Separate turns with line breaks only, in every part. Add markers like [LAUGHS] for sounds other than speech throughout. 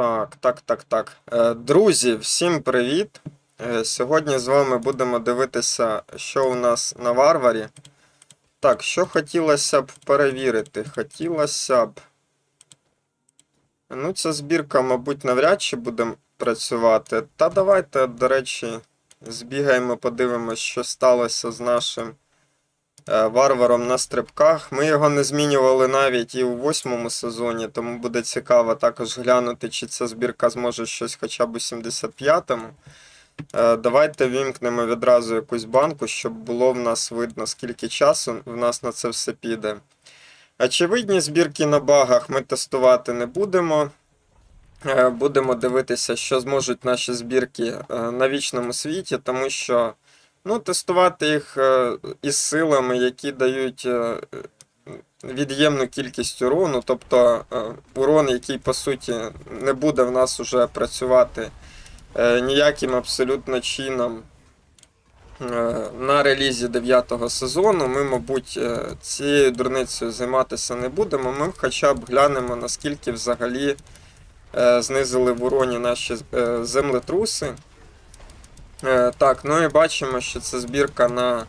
Так, так, так, так. Е, Друзі, всім привіт! Е, Сьогодні з вами будемо дивитися, що у нас на варварі. Так, що хотілося б перевірити? Хотілося б. Ну, ця збірка, мабуть, навряд чи буде працювати. Та давайте, до речі, збігаємо, подивимось, що сталося з нашим варваром на стрибках. Ми його не змінювали навіть і у восьмому сезоні, тому буде цікаво також глянути, чи ця збірка зможе щось хоча б у 75-му. Е, Давайте вімкнемо відразу якусь банку, щоб було в нас видно, скільки часу в нас на це все піде. Очевидні збірки на багах ми тестувати не будемо. Е, Будемо дивитися, що зможуть наші збірки е, на вічному світі, тому що ну, тестувати їх е, із силами, які дають е, від'ємну кількість урону, тобто е, урон, який по суті не буде в нас уже працювати ніяким абсолютно чином на релізі 9 сезону. Ми, мабуть, цією дурницею займатися не будемо. Ми хоча б глянемо, наскільки взагалі знизили в уроні наші землетруси. Е, Так, ну і бачимо, що це збірка на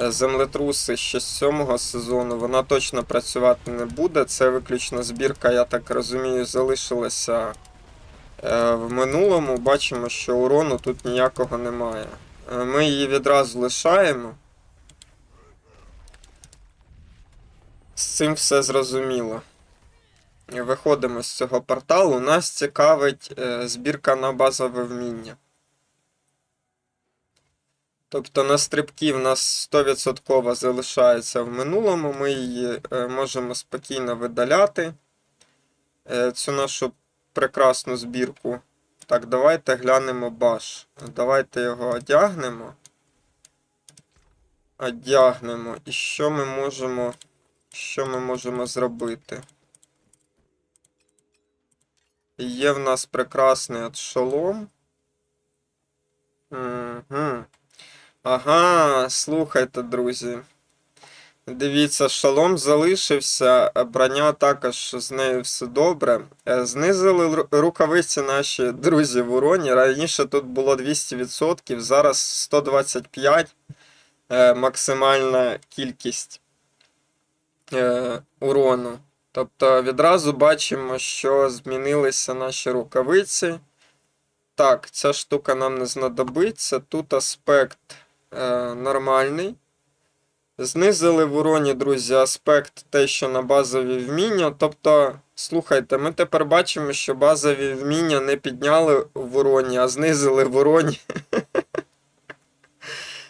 е, землетруси ще з сьомого сезону. Вона точно працювати не буде. Це виключно збірка, я так розумію, залишилася е, в минулому. Бачимо, що урону тут ніякого немає. Ми її відразу лишаємо. З цим все зрозуміло. Виходимо з цього порталу. Нас цікавить збірка на базове вміння. Тобто на стрибки в нас 100% залишається в минулому. Ми її е, можемо спокійно видаляти. е, Цю нашу прекрасну збірку. Так, давайте глянемо баш. Давайте його одягнемо. Одягнемо. І що ми можемо. Що ми можемо зробити? Є в нас прекрасний от шолом. Угу. Ага, слухайте, друзі. Дивіться, шолом залишився, броня також з нею все добре. Е, Знизили рукавиці наші друзі в уроні. Раніше тут було 200%, зараз 125 е, максимальна кількість е, урону. Тобто відразу бачимо, що змінилися наші рукавиці. Так, ця штука нам не знадобиться. Тут аспект е, нормальний. Знизили в уроні, друзі, аспект те, що на базові вміння. Тобто, слухайте, ми тепер бачимо, що базові вміння не підняли в уроні, а знизили в уроні. [LAUGHS]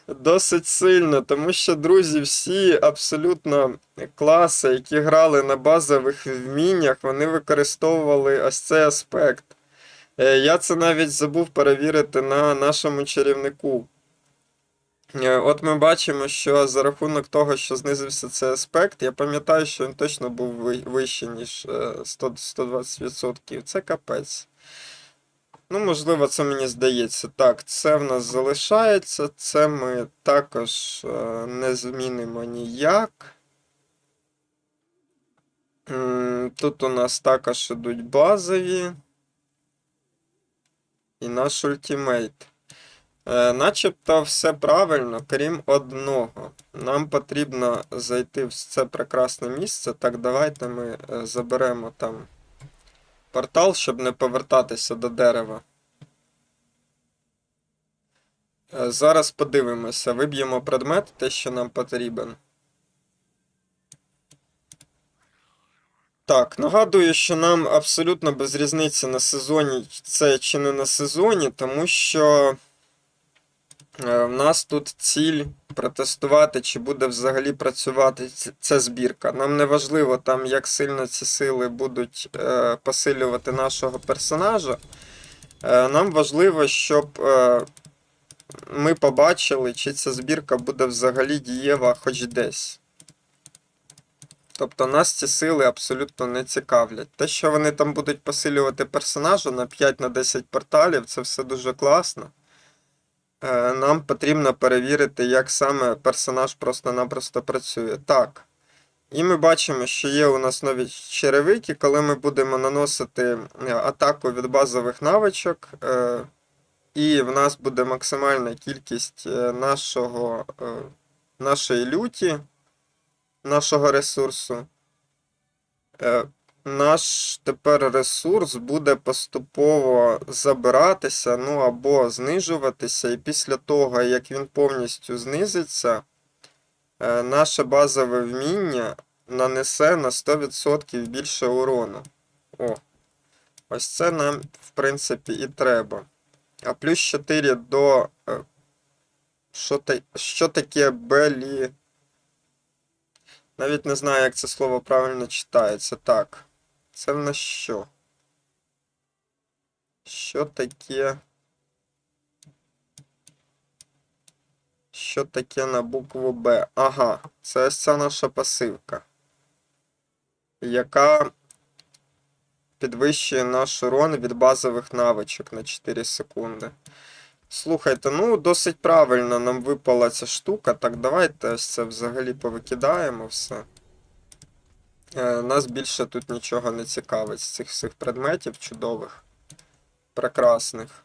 Досить сильно, тому що, друзі, всі абсолютно класи, які грали на базових вміннях, вони використовували ось цей аспект. Е, Я це навіть забув перевірити на нашому чарівнику. Е, От ми бачимо, що за рахунок того, що знизився цей аспект, я пам'ятаю, що він точно був вищий, ніж е, 100 120%. Це капець. Ну, можливо, це мені здається. Так, це в нас залишається, це ми також е, не змінимо ніяк. Тут у нас також ідуть базові. І наш ультимейт. Е, начебто все правильно, крім одного. Нам потрібно зайти в це прекрасне місце. Так, давайте ми е, заберемо там портал, щоб не повертатися до дерева. Е, Зараз подивимося, виб'ємо предмет, те, що нам потрібен. Так, нагадую, що нам абсолютно без різниці на сезоні це чи не на сезоні, тому що в нас тут ціль протестувати, чи буде взагалі працювати ця збірка. Нам не важливо там, як сильно ці сили будуть е, посилювати нашого персонажа. Е, нам важливо, щоб е, ми побачили, чи ця збірка буде взагалі дієва хоч десь. Тобто нас ці сили абсолютно не цікавлять. Те, що вони там будуть посилювати персонажа на 5 на 10 порталів, це все дуже класно. Е, Нам потрібно перевірити, як саме персонаж просто-напросто працює. Так. І ми бачимо, що є у нас нові черевики, коли ми будемо наносити е, атаку від базових навичок. е, І в нас буде максимальна кількість нашого, нашої люті, нашого ресурсу. Наш тепер ресурс буде поступово забиратися, ну або знижуватися, і після того, як він повністю знизиться, е, наше базове вміння нанесе на 100% більше урону. О, ось це нам, в принципі, і треба. А плюс 4 до. е, Що, та, що таке белі? Навіть не знаю, як це слово правильно читається. Так. Це в нас що? Що таке? Що таке на букву Б? Ага, це ось ця наша пасивка, яка підвищує наш урон від базових навичок на 4 секунди. Слухайте, ну досить правильно нам випала ця штука. Так, давайте ось це взагалі повикидаємо все. Е, Нас більше тут нічого не цікавить з цих всіх предметів чудових, прекрасних.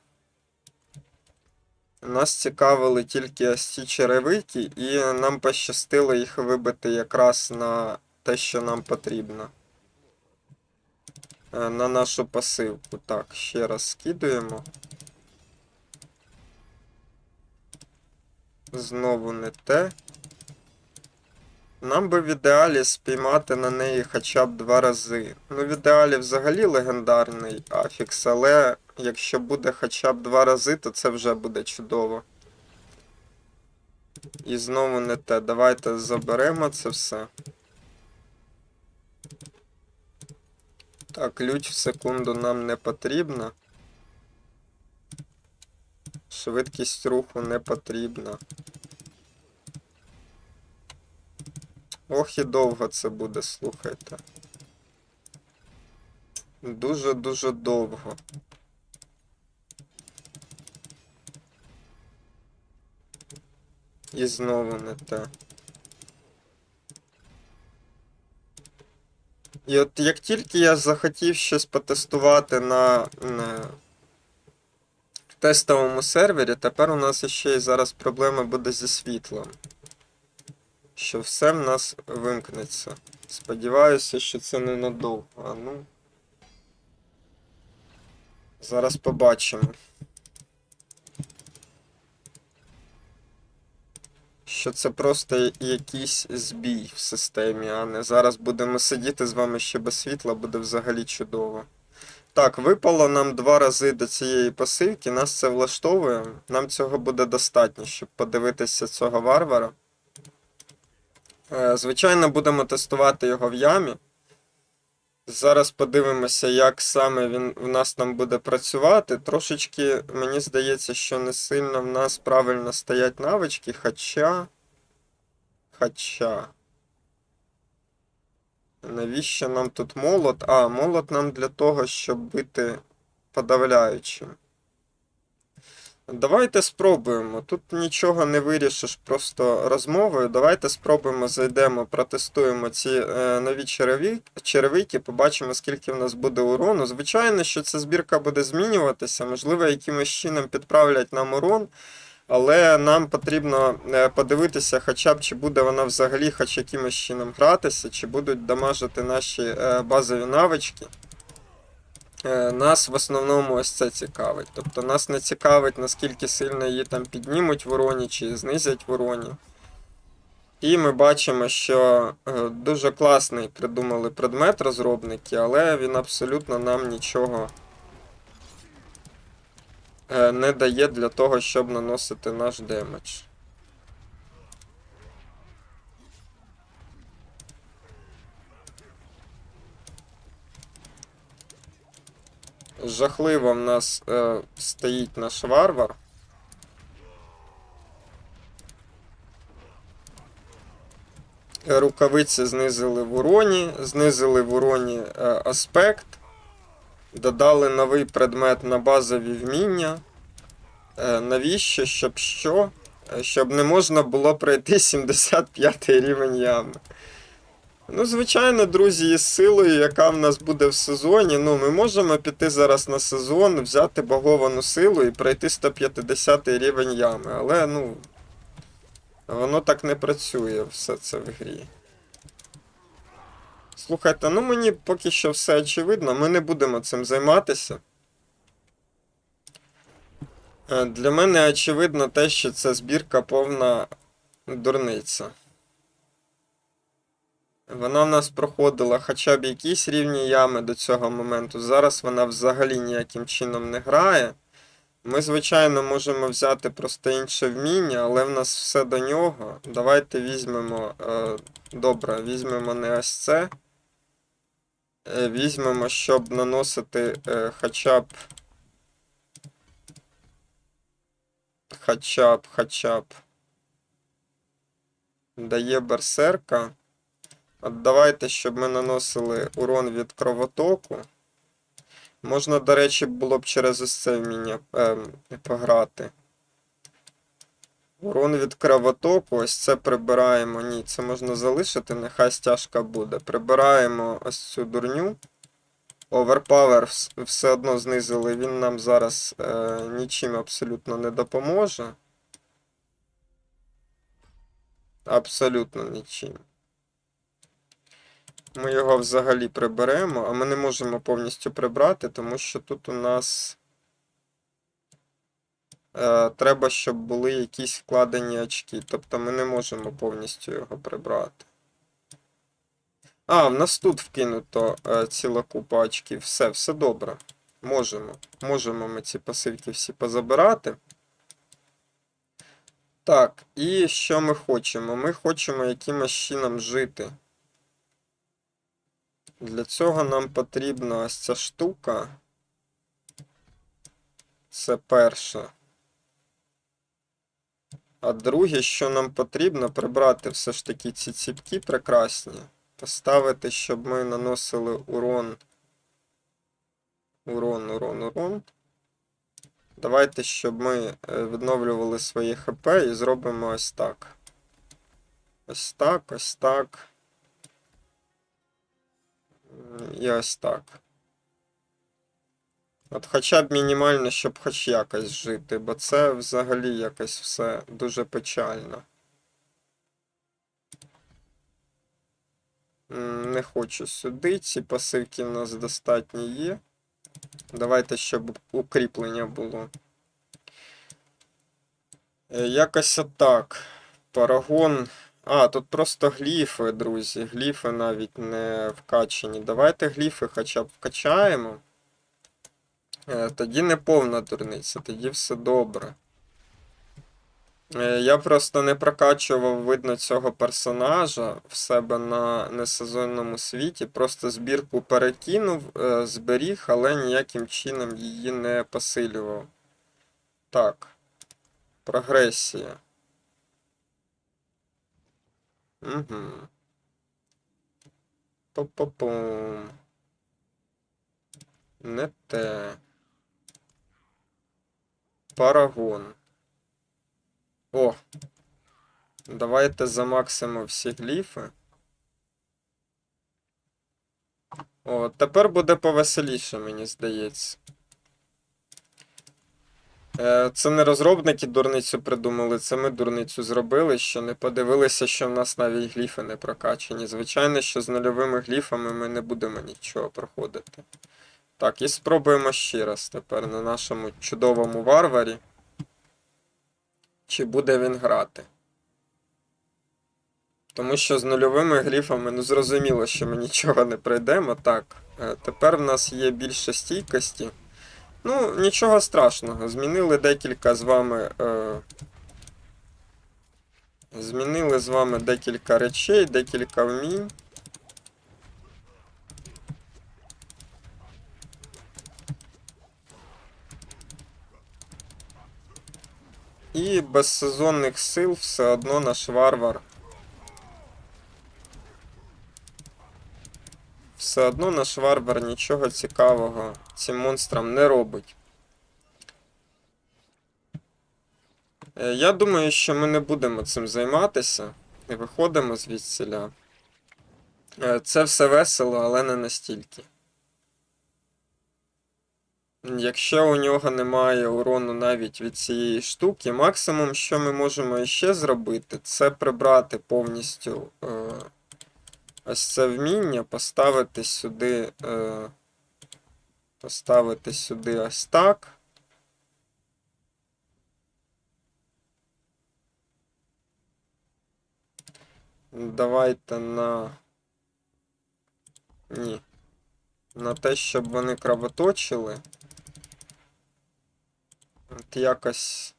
Нас цікавили тільки ось ці черевики, і нам пощастило їх вибити якраз на те, що нам потрібно. Е, На нашу пасивку. Так, ще раз скидуємо. Знову не те. Нам би в ідеалі спіймати на неї хоча б два рази. Ну, в ідеалі взагалі легендарний афікс, але якщо буде хоча б два рази, то це вже буде чудово. І знову не те. Давайте заберемо це все. Так, лють в секунду нам не потрібна. Швидкість руху не потрібна. Ох і довго це буде, слухайте. Дуже-дуже довго. І знову не те. І от як тільки я захотів щось потестувати на, на тестовому сервері, тепер у нас ще й зараз проблема буде зі світлом. Що все в нас вимкнеться. Сподіваюся, що це ненадовго. А ну. Зараз побачимо. Що це просто якийсь збій в системі, а не зараз будемо сидіти з вами ще без світла, буде взагалі чудово. Так, випало нам два рази до цієї пасивки, нас це влаштовує. Нам цього буде достатньо, щоб подивитися цього варвара. Е, Звичайно, будемо тестувати його в ямі. Зараз подивимося, як саме він в нас там буде працювати. Трошечки, мені здається, що не сильно в нас правильно стоять навички, хоча. Хоча. Навіщо нам тут молот? А, молот нам для того, щоб бити подавляючим. Давайте спробуємо. Тут нічого не вирішиш просто розмовою. Давайте спробуємо, зайдемо, протестуємо ці е, нові черевики, побачимо, скільки в нас буде урону. Звичайно, що ця збірка буде змінюватися, можливо, якимось чином підправлять нам урон. Але нам потрібно е, подивитися, хоча б чи буде вона взагалі хоч якимось чином гратися, чи будуть дамажити наші е, базові навички. Е, Нас в основному ось це цікавить. Тобто нас не цікавить, наскільки сильно її там піднімуть в уроні чи знизять в уроні. І ми бачимо, що е, дуже класний придумали предмет розробники, але він абсолютно нам нічого е, не дає для того, щоб наносити наш демедж. Жахливо в нас е, стоїть наш варвар. Рукавиці знизили в уроні, знизили в уроні е, аспект, додали новий предмет на базові вміння. Е, навіщо? Щоб що? Е, Щоб не можна було пройти 75 рівень ями. Ну, звичайно, друзі, із силою, яка в нас буде в сезоні. Ну, ми можемо піти зараз на сезон, взяти баговану силу і пройти 150 рівень ями. Але, ну. Воно так не працює все це в грі. Слухайте, ну мені поки що все очевидно, ми не будемо цим займатися. Е, Для мене очевидно те, що це збірка повна дурниця. Вона в нас проходила хоча б якісь рівні ями до цього моменту. Зараз вона взагалі ніяким чином не грає. Ми, звичайно, можемо взяти просто інше вміння, але в нас все до нього. Давайте візьмемо. Е, добре, візьмемо не ось це. Е, візьмемо, щоб наносити е, хоча б. Хоча б, хоча б. Дає берсерка. От давайте, щоб ми наносили урон від кровотоку. Можна, до речі, було б через ось це вміння ем, пограти. Урон від кровотоку, ось це прибираємо. Ні, це можна залишити, нехай стяжка буде. Прибираємо ось цю дурню. Вс- все одно знизили, він нам зараз е, нічим абсолютно не допоможе. Абсолютно нічим. Ми його взагалі приберемо, а ми не можемо повністю прибрати, тому що тут у нас е, треба, щоб були якісь вкладені очки. Тобто ми не можемо повністю його прибрати. А, в нас тут вкинуто е, ціла купа очків. Все, все добре. Можемо. Можемо ми ці пасивки всі позабирати. Так, і що ми хочемо? Ми хочемо якимось чином жити. Для цього нам потрібна ось ця штука. Це перше. А друге, що нам потрібно, прибрати все ж таки ці ціпки прекрасні. Поставити, щоб ми наносили урон. Урон, урон, урон. Давайте, щоб ми е, відновлювали свої ХП і зробимо ось так. Ось так, ось так. І ось так. От хоча б мінімально, щоб хоч якось жити, бо це взагалі якось все дуже печально. Не хочу сюди, ці пасивки в нас достатньо є. Давайте, щоб укріплення було. Е, Якось отак. Парагон. А, тут просто гліфи, друзі. Гліфи навіть не вкачені. Давайте гліфи хоча б вкачаємо. Е, Тоді не повна дурниця, тоді все добре. Е, Я просто не прокачував видно цього персонажа в себе на несезонному світі. Просто збірку перекинув, е, зберіг, але ніяким чином її не посилював. Так. Прогресія. Угу. По-по-пум. Не те. Парагон. О. Давайте замаксимо всі гліфи. О, тепер буде повеселіше, мені здається. Е, Це не розробники дурницю придумали, це ми дурницю зробили, що не подивилися, що в нас навіть гліфи не прокачані. Звичайно, що з нульовими гліфами ми не будемо нічого проходити. Так, і спробуємо ще раз тепер на нашому чудовому варварі. Чи буде він грати? Тому що з нульовими гліфами, ну зрозуміло, що ми нічого не пройдемо. Так, е, тепер в нас є більше стійкості. Ну, нічого страшного. Змінили декілька з вами. Е... Змінили з вами декілька речей, декілька вмінь. І без сезонних сил все одно наш варвар. Все одно наш варвар нічого цікавого цим монстрам не робить. Е, Я думаю, що ми не будемо цим займатися і виходимо звідсіля. Е, Це все весело, але не настільки. Якщо у нього немає урону навіть від цієї штуки, максимум, що ми можемо ще зробити, це прибрати повністю е, ось це вміння, поставити сюди, е, поставити сюди ось так. Давайте на. Ні. На те, щоб вони кровоточили. От якось.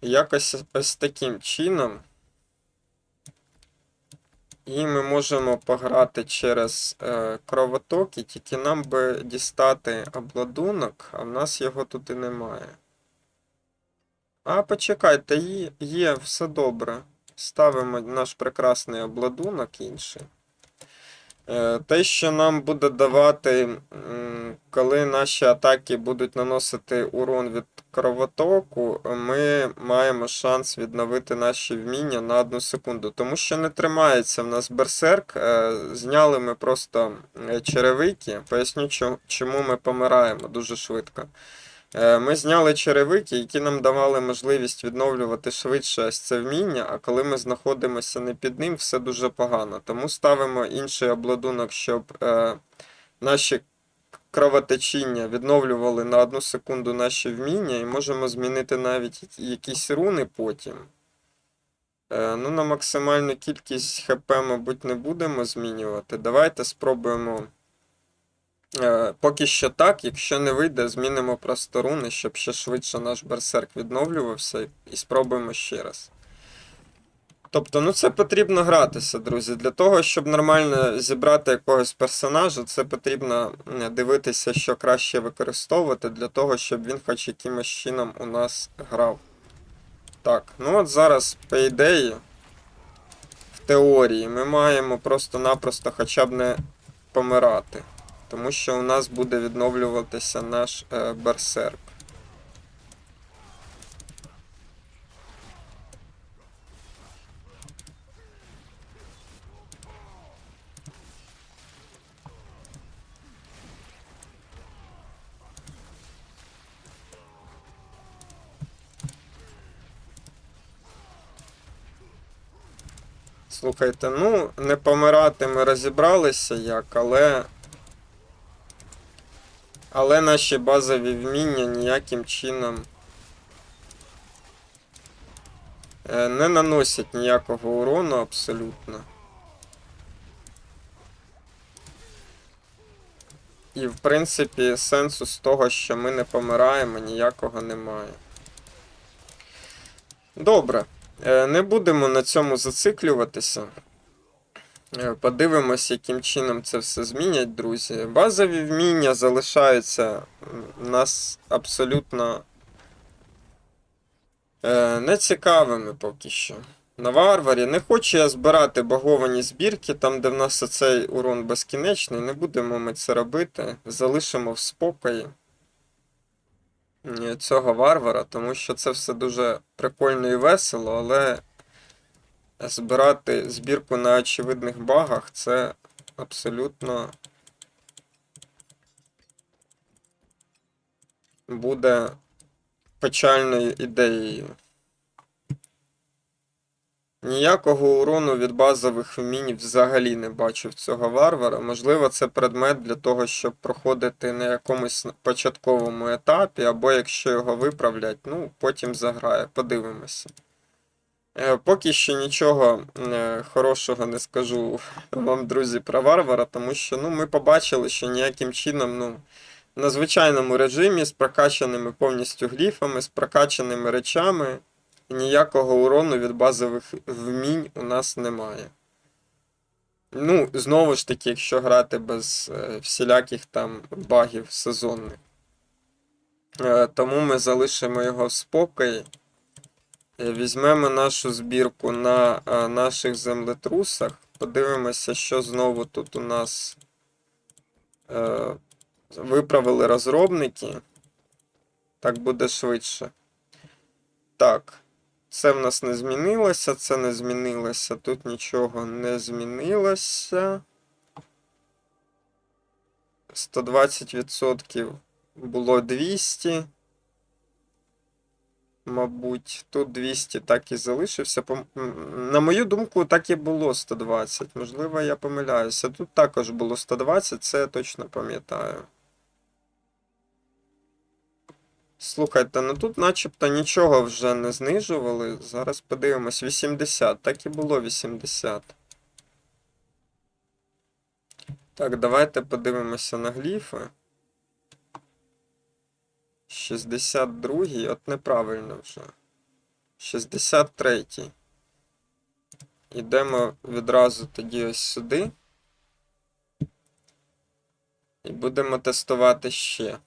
Якось ось таким чином. І ми можемо пограти через е, кровотоки, тільки нам би дістати обладунок, а в нас його тут і немає. А, почекайте, є, є все добре. Ставимо наш прекрасний обладунок інший. Е, Те, що нам буде давати, коли наші атаки будуть наносити урон від кровотоку, ми маємо шанс відновити наші вміння на одну секунду. Тому що не тримається в нас берсерк. Е, Зняли ми просто е, черевики. Поясню, чому ми помираємо дуже швидко. Е, Ми зняли черевики, які нам давали можливість відновлювати швидше це вміння, а коли ми знаходимося не під ним, все дуже погано. Тому ставимо інший обладунок, щоб наші кровотечіння відновлювали на одну секунду наші вміння, і можемо змінити навіть якісь руни потім. Е, ну, на максимальну кількість ХП, мабуть, не будемо змінювати. Давайте спробуємо. Е, Поки що так, якщо не вийде, змінимо просто руни, щоб ще швидше наш берсерк відновлювався, і спробуємо ще раз. Тобто, ну це потрібно гратися, друзі. Для того, щоб нормально зібрати якогось персонажа, це потрібно дивитися, що краще використовувати, для того, щоб він хоч якимось чином у нас грав. Так, ну от зараз, по ідеї, в теорії, ми маємо просто-напросто хоча б не помирати. Тому що у нас буде відновлюватися наш е, берсерк. Слухайте, ну, не помирати ми розібралися як, але. Але наші базові вміння ніяким чином е, не наносять ніякого урону абсолютно. І в принципі сенсу з того, що ми не помираємо, ніякого немає. Добре. Е, Не будемо на цьому зациклюватися. Е, Подивимось, яким чином це все змінять, друзі. Базові вміння залишаються м, нас абсолютно е, нецікавими поки що. На варварі не хочу я збирати баговані збірки, там, де в нас оцей урон безкінечний. Не будемо ми це робити. Залишимо в спокої цього варвара, тому що це все дуже прикольно і весело, але збирати збірку на очевидних багах це абсолютно буде печальною ідеєю. Ніякого урону від базових вмінь взагалі не бачу цього варвара. Можливо, це предмет для того, щоб проходити на якомусь початковому етапі, або якщо його виправлять, ну, потім заграє. Подивимося. Е, Поки що нічого е, хорошого не скажу [LAUGHS] вам, друзі, про варвара, тому що ну, ми побачили, що ніяким чином ну, на звичайному режимі з прокачаними повністю гліфами, з прокачаними речами, ніякого урону від базових вмінь у нас немає. Ну, знову ж таки, якщо грати без е, всіляких там багів сезонних. Е, тому ми залишимо його в спокої. Е, Візьмемо нашу збірку на наших землетрусах. Подивимося, що знову тут у нас виправили розробники. Так буде швидше. Так. Це в нас не змінилося, це не змінилося, тут нічого не змінилося. 120% було 200. Мабуть, тут 200 так і залишився. На мою думку, так і було 120. Можливо, я помиляюся. Тут також було 120, це я точно пам'ятаю. Слухайте, ну тут начебто нічого вже не знижували. Зараз подивимось. 80. Так і було 80. Так, давайте подивимося на гліфи. 62-й, от неправильно вже. 63-й. Йдемо відразу тоді ось сюди. І будемо тестувати ще.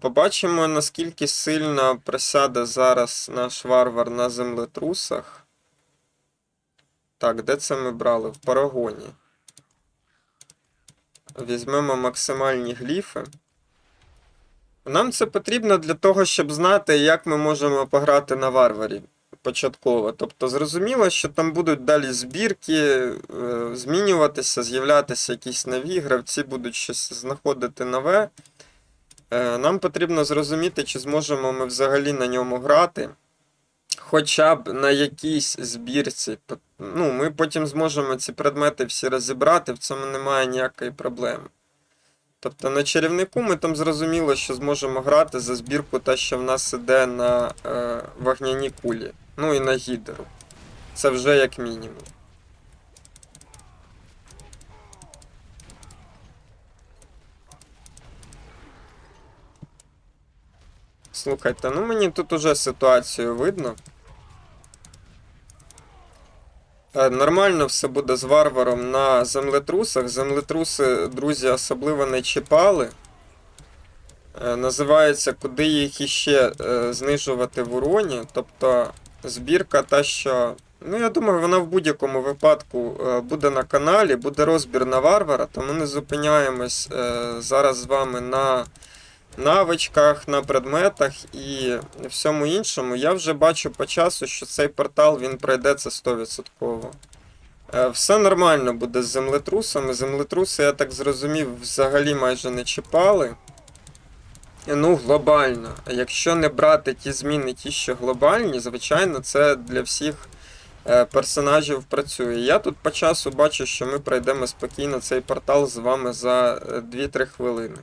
Побачимо, наскільки сильно присяде зараз наш варвар на землетрусах. Так, де це ми брали? В парагоні. Візьмемо максимальні гліфи. Нам це потрібно для того, щоб знати, як ми можемо пограти на варварі початково. Тобто, зрозуміло, що там будуть далі збірки, е, змінюватися, з'являтися якісь нові, гравці будуть щось знаходити нове. Е, Нам потрібно зрозуміти, чи зможемо ми взагалі на ньому грати. Хоча б на якійсь збірці. Ну, ми потім зможемо ці предмети всі розібрати, в цьому немає ніякої проблеми. Тобто на чарівнику ми там зрозуміло, що зможемо грати за збірку те, що в нас іде на е, вогняні кулі. Ну і на гідеру. Це вже як мінімум. Слухайте, ну мені тут уже ситуацію видно. Е, Нормально все буде з варваром на землетрусах. Землетруси, друзі, особливо не чіпали. Е, Називається, куди їх іще е, знижувати в уроні. Тобто збірка та, що. Ну, я думаю, вона в будь-якому випадку буде на каналі, буде розбір на варвара, тому не зупиняємось зараз з вами на навичках, на предметах і всьому іншому. Я вже бачу по часу, що цей портал він пройде це 100%. Е, Все нормально буде з землетрусами. Землетруси, я так зрозумів, взагалі майже не чіпали. Ну, глобально. Якщо не брати ті зміни, ті, що глобальні, звичайно, це для всіх е, персонажів працює. Я тут по часу бачу, що ми пройдемо спокійно цей портал з вами за е, 2-3 хвилини.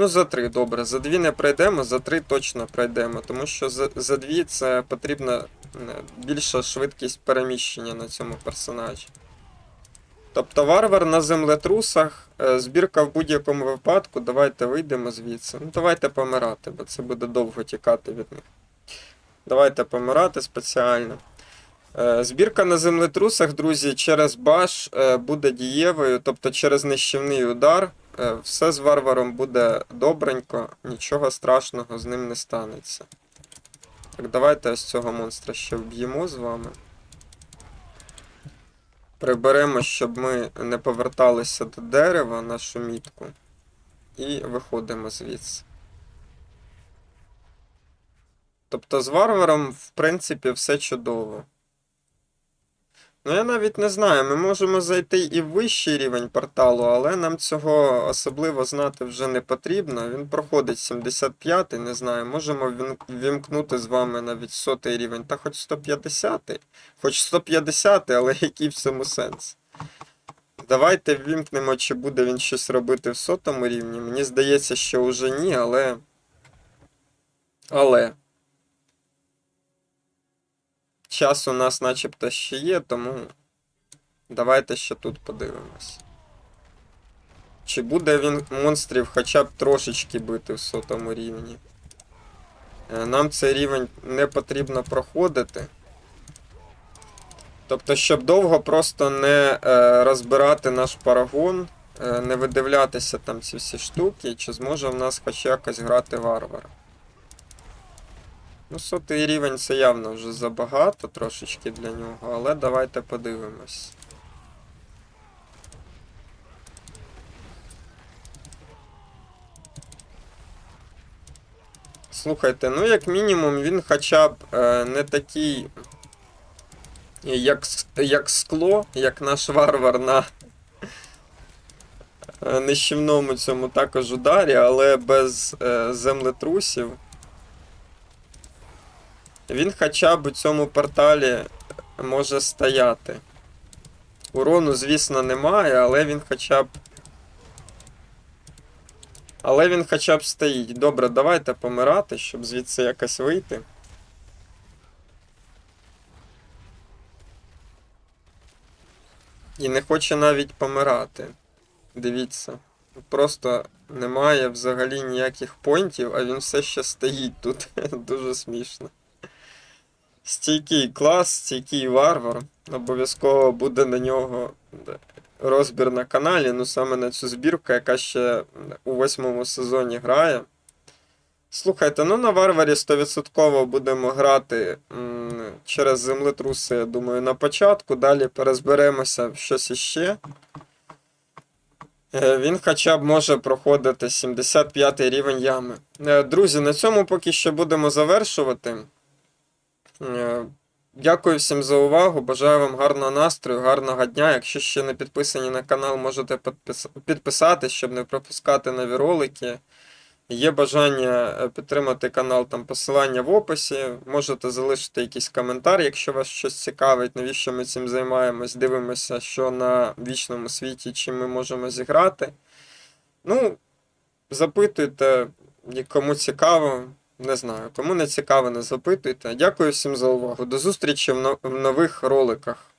Ну, за 3, добре. За 2 не пройдемо, за 3 точно пройдемо, тому що за, за 2 це потрібна е, більша швидкість переміщення на цьому персонажі. Тобто варвар на землетрусах, е, збірка в будь-якому випадку, давайте вийдемо звідси. Ну, давайте помирати, бо це буде довго тікати від них. Давайте помирати спеціально. Е, Збірка на землетрусах, друзі, через баш буде дієвою, тобто через нищівний удар. Е, Все з варваром буде добренько, нічого страшного з ним не станеться. Так, давайте ось цього монстра ще вб'ємо з вами. Приберемо, щоб ми не поверталися до дерева нашу мітку. І виходимо звідси. Тобто з варваром, в принципі, все чудово. Ну, я навіть не знаю, ми можемо зайти і в вищий рівень порталу, але нам цього особливо знати вже не потрібно. Він проходить 75-й, не знаю, можемо вімкнути з вами навіть сотий рівень, та хоч 150-й. Хоч 150-й, але [LAUGHS] який в цьому сенс? Давайте ввімкнемо, чи буде він щось робити в сотому рівні. Мені здається, що вже ні, але. Але. Час у нас начебто ще є, тому давайте ще тут подивимось. Чи буде він монстрів хоча б трошечки бити в сотому рівні? Е, Нам цей рівень не потрібно проходити. Тобто, щоб довго просто не е, розбирати наш парагон, е, не видивлятися там ці всі штуки, чи зможе в нас хоч якось грати варвара. Ну, сотий рівень це явно вже забагато трошечки для нього, але давайте подивимось. Слухайте, ну як мінімум він хоча б е, не такий, як, як скло, як наш варвар на е, нищівному цьому також ударі, але без е, землетрусів. Він хоча б у цьому порталі може стояти. Урону, звісно, немає, але він хоча б. Але він хоча б стоїть. Добре, давайте помирати, щоб звідси якось вийти. І не хоче навіть помирати. Дивіться. Просто немає взагалі ніяких понтів, а він все ще стоїть тут. [LAUGHS] Дуже смішно. Стійкий клас, стійкий варвар. Обов'язково буде на нього розбір на каналі. Ну саме на цю збірку, яка ще у восьмому сезоні грає. Слухайте, ну на варварі 100% будемо грати м, через землетруси, я думаю, на початку. Далі перезберемося в щось іще. Е, Він хоча б може проходити 75 рівень ями. Е, Друзі, на цьому поки що будемо завершувати. Е, Дякую всім за увагу. Бажаю вам гарного настрою, гарного дня. Якщо ще не підписані на канал, можете підпис... підписатись, щоб не пропускати нові ролики. Є бажання е, підтримати канал, там посилання в описі. Можете залишити якийсь коментар, якщо вас щось цікавить, навіщо ми цим займаємось, дивимося, що на вічному світі, чим ми можемо зіграти. Ну, запитуйте, кому цікаво. Не знаю, кому не цікаво, не запитуйте. Дякую всім за увагу. До зустрічі в но- в нових роликах.